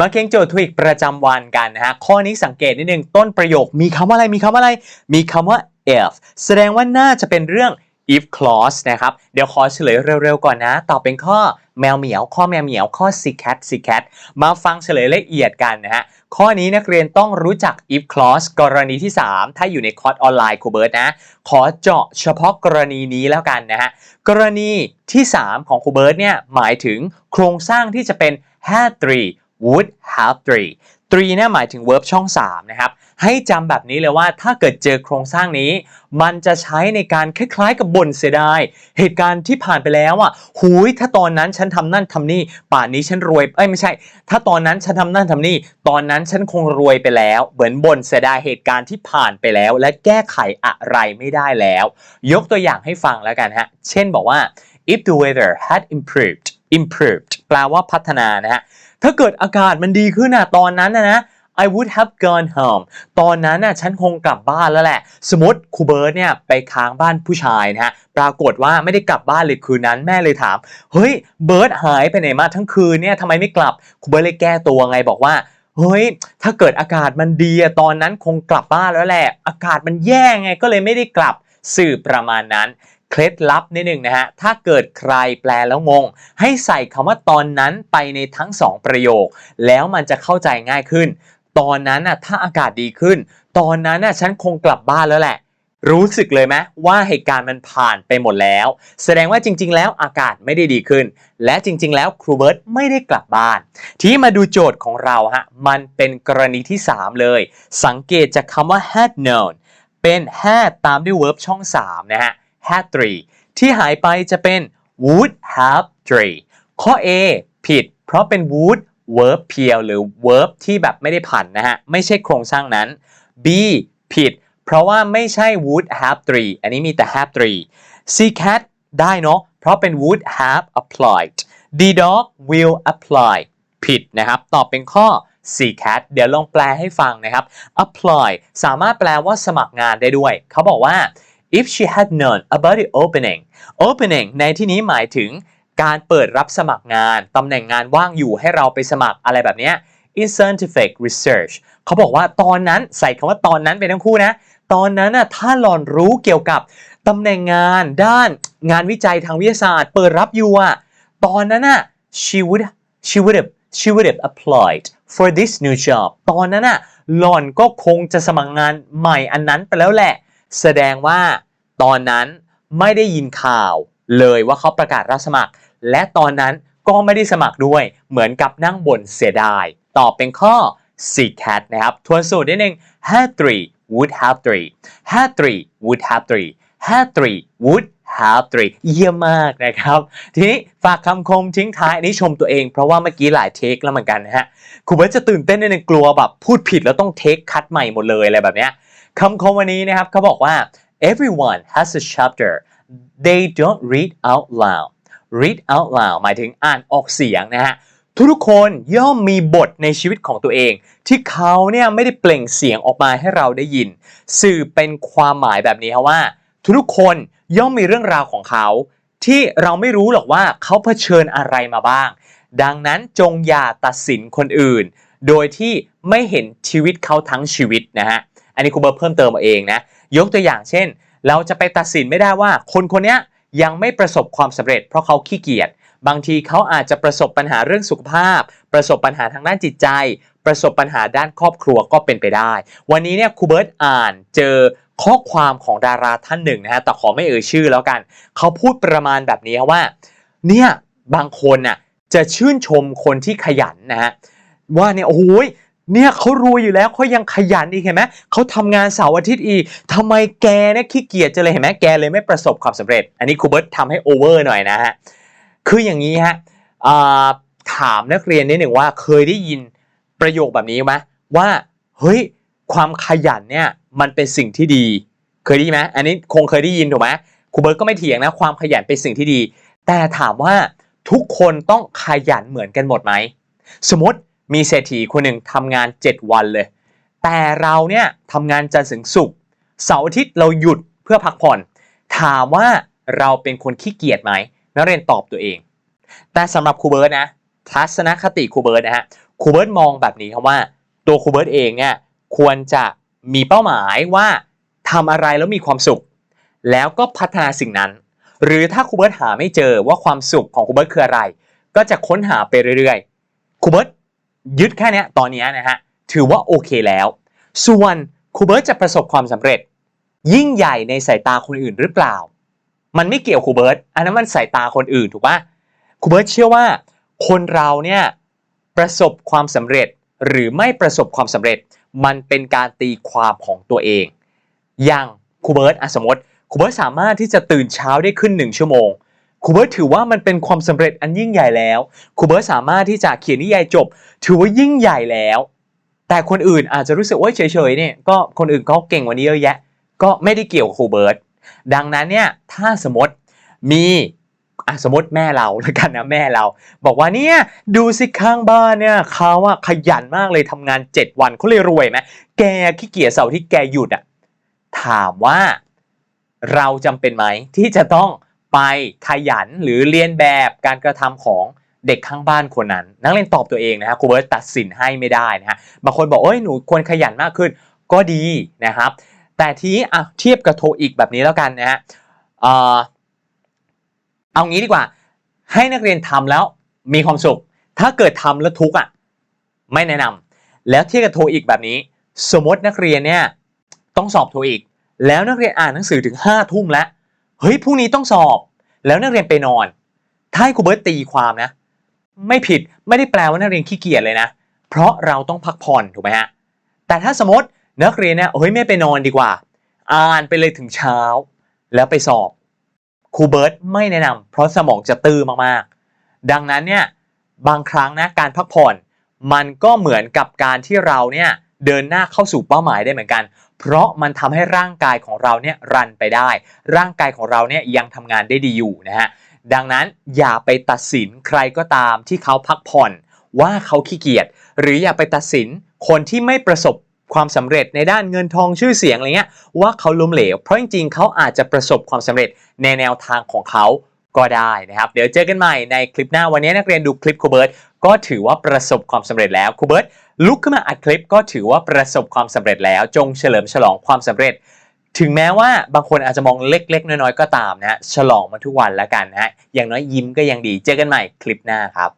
มาเก่งโจทย์ทวิกประจำวันกันนะฮะ ข้อนี้สังเกตนิดนึงต้นประโยคมีคำว่าอะไรมีคำว่าอะไร มีคำว่า if แสดงว่าน่าจะเป็นเรื่อง if clause นะครับ เดี๋ยวขอเฉลยเร็วๆก่อนนะ ตอบเป็นข้อแมวเหมียว ข้อแมวเหมียวข้อ c cat c cat มาฟังเฉลยละเอียดกันนะฮะ ข้อนี้นักเรียนต้องรู้จัก if clause กรณีที่ 3 ถ้าอยู่ในคอร์สออนไลน์ครูเบิร์ตนะ ขอเจาะเฉพาะกรณีนี้แล้วกันนะฮะ กรณีที่ 3 ของครูเบิร์ตเนี่ยหมายถึงโครงสร้างที่จะเป็น had three would have three three เนี่ยหมายถึง verb ช่อง 3 นะครับ ให้จำแบบนี้เลยว่าถ้าเกิดเจอโครงสร้างนี้ มันจะใช้ในการคล้ายๆกับบ่นเสียดายเหตุการณ์ที่ผ่านไปแล้วอะหูยถ้าตอนนั้นฉันทำนั่นทำนี่ ป่านนี้ฉันรวย เอ้ยไม่ใช่ ถ้าตอนนั้นฉันทำนั่นทำนี่ ตอนนั้นฉันคงรวยไปแล้ว เหมือนบ่นเสียดายเหตุการณ์ที่ผ่านไปแล้ว และแก้ไขอะไรไม่ได้แล้ว ยกตัวอย่างให้ฟังแล้วกันฮะ เช่นบอกว่า if the weather had improved improved แปลว่าพัฒนานะฮะ ถ้าเกิดอากาศมันดีขึ้นอะตอนนั้นนะนะ I would have gone home ตอนนั้นน่ะฉันคงกลับบ้านแล้วแหละ สมมติครูเบิร์ตเนี่ยไปค้างบ้านผู้ชายนะฮะ ปรากฏว่าไม่ได้กลับบ้านเลยคืนนั้นแม่เลยถาม เฮ้ย เบิร์ตหายไปไหนมาทั้งคืนเนี่ยทำไมไม่กลับ ครูเบิร์ตเลยแก้ตัวไงบอกว่า เฮ้ย ถ้าเกิดอากาศมันดีอะตอนนั้นคงกลับบ้านแล้วแหละ อากาศมันแย่ไงก็เลยไม่ได้กลับสื่อประมาณนั้น เคล็ดลับนิดหนึ่งนะฮะ ถ้าเกิดใครแปลแล้วงง ให้ใส่คำว่าตอนนั้นไปในทั้งสองประโยค แล้วมันจะเข้าใจง่ายขึ้น ตอนนั้นน่ะถ้าอากาศดีขึ้น ตอนนั้นน่ะฉันคงกลับบ้านแล้วแหละ รู้สึกเลยไหมว่าเหตุการณ์มันผ่านไปหมดแล้ว แสดงว่าจริง ๆ แล้วอากาศไม่ได้ดีขึ้น และจริง ๆ แล้วครูเบิร์ตไม่ได้กลับบ้าน ทีนี้มาดูโจทย์ของเราฮะมันเป็นกรณีที่ 3 เลย สังเกตจากคำว่า had known เป็น had ตามด้วย verb ช่อง 3 นะฮะ had three ที่หายไปจะเป็น would have three ข้อ A ผิด เพราะเป็น would verb เพียวหรือ verb ที่แบบไม่ได้ผันนะฮะ ไม่ใช่โครงสร้างนั้น B ผิด เพราะว่าไม่ใช่ would have three อันนี้มีแต่ have three C cat ได้เนาะ เพราะเป็น would have applied D dog will apply ผิดนะครับ ตอบเป็นข้อ C cat เดี๋ยวลองแปลให้ฟังนะครับ apply สามารถแปลว่าสมัครงานได้ด้วย เขาบอกว่า if she had known about the opening opening ในที่นี้หมายถึงการเปิดรับสมัครงาน ตำแหน่งงานว่างอยู่ให้เราไปสมัครอะไรแบบนี้ in scientific research เขาบอกว่าตอนนั้นใส่คำว่าตอนนั้นเป็นทั้งคู่นะ ตอนนั้นน่ะถ้าหลอนรู้เกี่ยวกับตำแหน่งงานด้านงานวิจัยทางวิทยาศาสตร์ เปิดรับอยู่อะตอนนั้นน่ะ she would she would have she would have applied for this new job ตอนนั้นน่ะหล่อนก็คงจะสมัครงานใหม่อันนั้นไปแล้วแหละ แสดงว่า ตอนนั้นไม่ได้ยินข่าวเลยว่าเขาประกาศรับสมัคร และตอนนั้นก็ไม่ได้สมัครด้วยเหมือนกับนั่งบ่นเสียดาย ตอบเป็นข้อ C cat นะครับทวนสูตรนิดนึง had three would have three had three would have three had three would have three เยี่ยมมากนะครับ ทีนี้ฝากคำคมทิ้งท้ายอันนี้ชมตัวเองเพราะว่าเมื่อกี้หลายเทคแล้วเหมือนกันนะฮะครูเบิร์ตจะตื่นเต้นนิดนึงกลัวแบบพูดผิดแล้วต้องเทคคัดใหม่หมดเลยอะไรแบบเนี้ยคำคมวันนี้นะครับเขาบอกว่า everyone has a chapter they don't read out loud read out loud หมายถึงอ่านออกเสียงนะฮะทุกๆคนย่อมมีบทในชีวิตของตัวเอง ที่เขาเนี่ยไม่ได้เปล่งเสียงออกมาให้เราได้ยิน สื่อเป็นความหมายแบบนี้ครับว่า ทุกๆคนย่อมมีเรื่องราวของเขา ที่เราไม่รู้หรอกว่าเขาเผชิญอะไรมาบ้าง ดังนั้นจงอย่าตัดสินคนอื่น โดยที่ไม่เห็นชีวิตเขาทั้งชีวิตนะฮะอันนี้ครูเบิร์ตเพิ่มเติมมาเองนะ ยกตัวอย่างเช่น เราจะไปตัดสินไม่ได้ว่า คนคนนี้ยังไม่ประสบความสำเร็จ เพราะเขาขี้เกียจบางทีเขาอาจจะประสบปัญหาเรื่องสุขภาพ ประสบปัญหาทางด้านจิตใจ ประสบปัญหาด้านครอบครัวก็เป็นไปได้ วันนี้เนี่ยครูเบิร์ตอ่านเจอข้อความของดาราท่านหนึ่งนะฮะแต่ขอไม่เอ่ยชื่อแล้วกัน เขาพูดประมาณแบบนี้ว่า เนี่ยบางคนน่ะจะชื่นชมคนที่ขยันนะฮะว่าเนี่ยโอ้ย เนี่ยเขารวยอยู่แล้วเขายังขยันอีกเห็นไหมเขาทำงานเสาร์อาทิตย์อีกทำไมแกเนี่ยขี้เกียจจะเลยเห็นไหมแกเลยไม่ประสบความสำเร็จ อันนี้ครูเบิร์ตทำให้โอเวอร์หน่อยนะฮะคืออย่างนี้ฮะถามนักเรียนนิดหนึ่งว่าเคยได้ยินประโยคแบบนี้ไหมว่าเฮ้ยความขยันเนี่ยมันเป็นสิ่งที่ดี เคยได้ยินไหมอันนี้คงเคยได้ยินถูกไหมครูเบิร์ตก็ไม่เถียงนะความขยันเป็นสิ่งที่ดี แต่ถามว่าทุกคนต้องขยันเหมือนกันหมดไหมสมมติ มีเศรษฐีคนหนึ่งทำงาน 7 วันเลย แต่เราเนี่ยทำงานจันทร์ถึงศุกร์เสาร์อาทิตย์เราหยุดเพื่อพักผ่อน ถามว่าเราเป็นคนขี้เกียจไหมนักเรียนตอบตัวเอง แต่สำหรับครูเบิร์ตนะทัศนคติครูเบิร์ตนะฮะครูเบิร์ตมองแบบนี้ครับว่า ตัวครูเบิร์ตเองเนี่ยควรจะมีเป้าหมายว่าทำอะไรแล้วมีความสุข แล้วก็พัฒนาสิ่งนั้น หรือถ้าครูเบิร์ตหาไม่เจอว่าความสุขของครูเบิร์ตคืออะไร ก็จะค้นหาไปเรื่อยๆครูเบิร์ต ยึดแค่นี้ตอนนี้นะฮะถือว่าโอเคแล้ว ส่วนครูเบิร์ตจะประสบความสำเร็จ ยิ่งใหญ่ในสายตาคนอื่นหรือเปล่า มันไม่เกี่ยวครูเบิร์ตอันนั้นมันสายตาคนอื่นถูกปะครูเบิร์ตเชื่อว่า คนเราเนี่ยประสบความสำเร็จหรือไม่ประสบความสำเร็จ มันเป็นการตีความของตัวเอง อย่างครูเบิร์ตสมมติครูเบิร์ตสามารถที่จะตื่นเช้าได้ขึ้นหนึ่งชั่วโมง ครูเบิร์ตถือว่ามันเป็นความสำเร็จอันยิ่งใหญ่แล้วครูเบิร์ตสามารถที่จะเขียนนิยายจบ ถือว่ายิ่งใหญ่แล้ว แต่คนอื่นอาจจะรู้สึกว่าเฉยๆเนี่ยก็คนอื่นเขาเก่งกว่านี้เยอะแยะ ก็ไม่ได้เกี่ยวกับครูเบิร์ตดังนั้นเนี่ยถ้าสมมติมีอะสมมติแม่เราแล้วกันนะแม่เรา บอกว่าเนี่ยดูสิข้างบ้านเนี่ยเขาอะขยันมากเลยทำงาน 7 วันเขาเลยรวยไหมแกขี้เกียจเสาร์ที่แกหยุดอะถามว่าเราจำเป็นไหมที่จะต้อง ไปขยันหรือเรียนแบบการกระทำของเด็กข้างบ้านคนนั้น นักเรียนตอบตัวเองนะฮะครูเบิร์ตตัดสินให้ไม่ได้นะฮะบางคนบอกโอ้ยหนูควรขยันมากขึ้นก็ดีนะครับ แต่ทีนี้อะเทียบกับโทอีกแบบนี้แล้วกันนะฮะเออเอางี้ดีกว่า ให้นักเรียนทำแล้วมีความสุข ถ้าเกิดทำแล้วทุกข์อะไม่แนะนำแล้วเทียบกับโทอีกแบบนี้ สมมตินักเรียนเนี่ยต้องสอบโทอีก แล้วนักเรียนอ่านหนังสือถึงห้าทุ่มแล้ว เฮ้ยพรุ่งนี้ต้องสอบ แล้วนักเรียนไปนอน ถ้าให้ครูเบิร์ตตีความนะ ไม่ผิดไม่ได้แปลว่านักเรียนขี้เกียจเลยนะ เพราะเราต้องพักผ่อนถูกไหมฮะแต่ถ้าสมมตินักเรียนเนี่ยเฮ้ยไม่ไปนอนดีกว่า อ่านไปเลยถึงเช้า แล้วไปสอบครูเบิร์ตไม่แนะนำเพราะสมองจะตื้อมากๆ ดังนั้นเนี่ยบางครั้งนะการพักผ่อน มันก็เหมือนกับการที่เราเนี่ยเดินหน้าเข้าสู่เป้าหมายได้เหมือนกัน เพราะมันทำให้ร่างกายของเราเนี่ยรันไปได้ ร่างกายของเราเนี่ยยังทำงานได้ดีอยู่นะฮะดังนั้นอย่าไปตัดสินใครก็ตามที่เขาพักผ่อนว่าเขาขี้เกียจหรืออย่าไปตัดสินคนที่ไม่ประสบความสำเร็จในด้านเงินทองชื่อเสียงอะไรเงี้ยว่าเขาล้มเหลว เพราะจริงๆเขาอาจจะประสบความสำเร็จในแนวทางของเขาก็ได้นะครับ เดี๋ยวเจอกันใหม่ในคลิปหน้าวันนี้นักเรียนดูคลิปครูเบิร์ต ก็ถือว่าประสบความสำเร็จแล้วครูเบิร์ตลุกขึ้นมาอัดคลิปก็ถือว่าประสบความสำเร็จแล้ว จงเฉลิมฉลองความสำเร็จ ถึงแม้ว่าบางคนอาจจะมองเล็กๆ น้อยๆ ก็ตามนะฮะฉลองมาทุกวันแล้วกันนะฮะอย่างน้อยยิ้มก็ยังดีเจอกันใหม่คลิปหน้าครับ